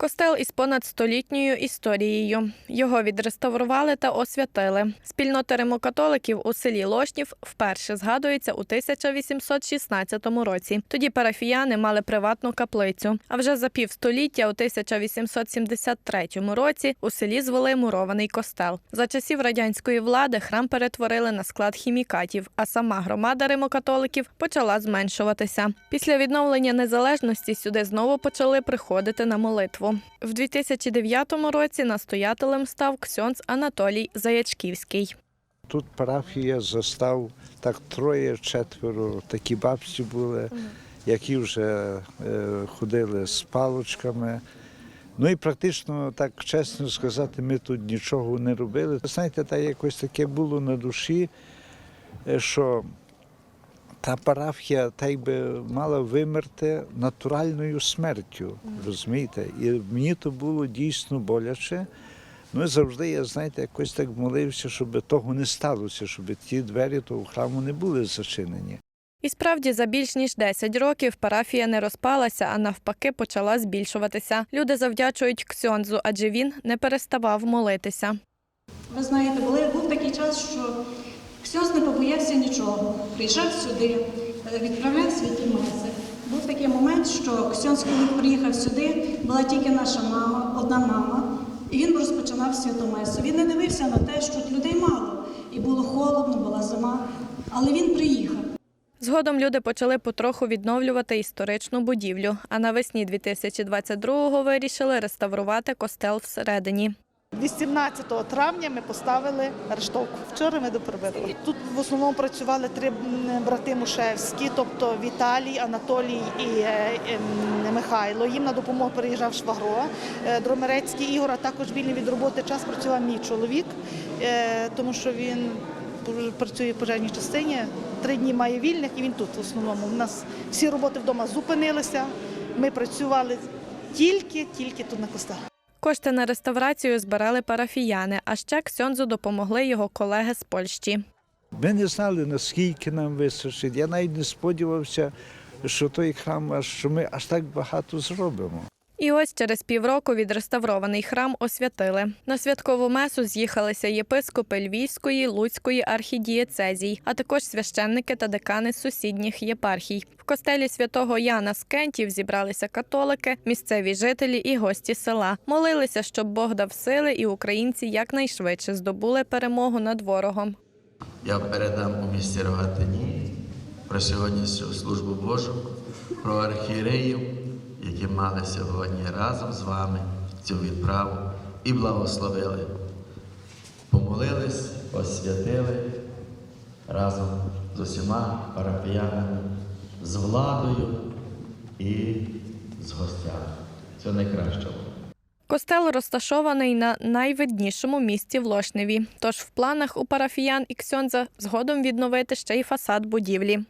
Костел із понад столітньою історією. Його відреставрували та освятили. Спільнота римокатоликів у селі Лошнів вперше згадується у 1816 році. Тоді парафіяни мали приватну каплицю. А вже за півстоліття, у 1873 році, у селі звели мурований костел. За часів радянської влади храм перетворили на склад хімікатів, а сама громада римокатоликів почала зменшуватися. Після відновлення незалежності сюди знову почали приходити на молитву. В 2009 році настоятелем став ксьонц Анатолій Заячківський. Тут парафія застав так троє-четверо такі бабці були, які вже е, ходили з палочками. Ну і практично, так чесно сказати, ми тут нічого не робили. Знаєте, та якось таке було на душі, е, що та парафія так би мала вимерти натуральною смертю. Розумієте? І мені то було дійсно боляче. Ну і завжди я, знаєте, якось так молився, щоб того не сталося, щоб ті двері того храму не були зачинені. І справді за більш ніж 10 років парафія не розпалася, а навпаки почала збільшуватися. Люди завдячують ксьонзу, адже він не переставав молитися. Ви знаєте, були, був такий час, що Ксьонз не побоявся нічого. Приїжджав сюди, е, відправляв святі меси. Був такий момент, що Ксьонз, коли приїхав сюди, була тільки наша мама, одна мама, і він розпочинав святу месу. Він не дивився на те, що людей мало, і було холодно, була зима, але він приїхав. Згодом люди почали потроху відновлювати історичну будівлю, а навесні 2022-го вирішили реставрувати костел всередині. 18 травня ми поставили арештовку. Вчора ми допробили. Тут в основному працювали три брати Мушевські, тобто Віталій, Анатолій і е, ем, Михайло. Їм на допомогу приїжджав Швагро. Е, Дромерецький Ігор, а також вільний від роботи час працював мій чоловік, е, тому що він працює в пожежній частині. Три дні має вільних і він тут в основному. У нас всі роботи вдома зупинилися. Ми працювали тільки, тільки тут на костелі. Кошти на реставрацію збирали парафіяни, а ще ксьонзу допомогли його колеги з Польщі. Ми не знали, наскільки нам вистачить. Я навіть не сподівався, що той храм, що ми аж так багато зробимо. І ось через півроку відреставрований храм освятили. На святкову месу з'їхалися єпископи Львівської, Луцької архідієцезій, а також священники та декани сусідніх єпархій. В костелі святого Яна з Кентів зібралися католики, місцеві жителі і гості села. Молилися, щоб Бог дав сили, і українці якнайшвидше здобули перемогу над ворогом. Я передам у місті Рогатині про сьогоднішню службу Божу, про архієреїв, які мали сьогодні разом з вами цю відправу і благословили. Помолились, освятили разом з усіма парафіянами, з владою і з гостями. Це найкраще. Костел розташований на найвиднішому місці в Лошневі. Тож в планах у парафіян і ксьонза згодом відновити ще й фасад будівлі.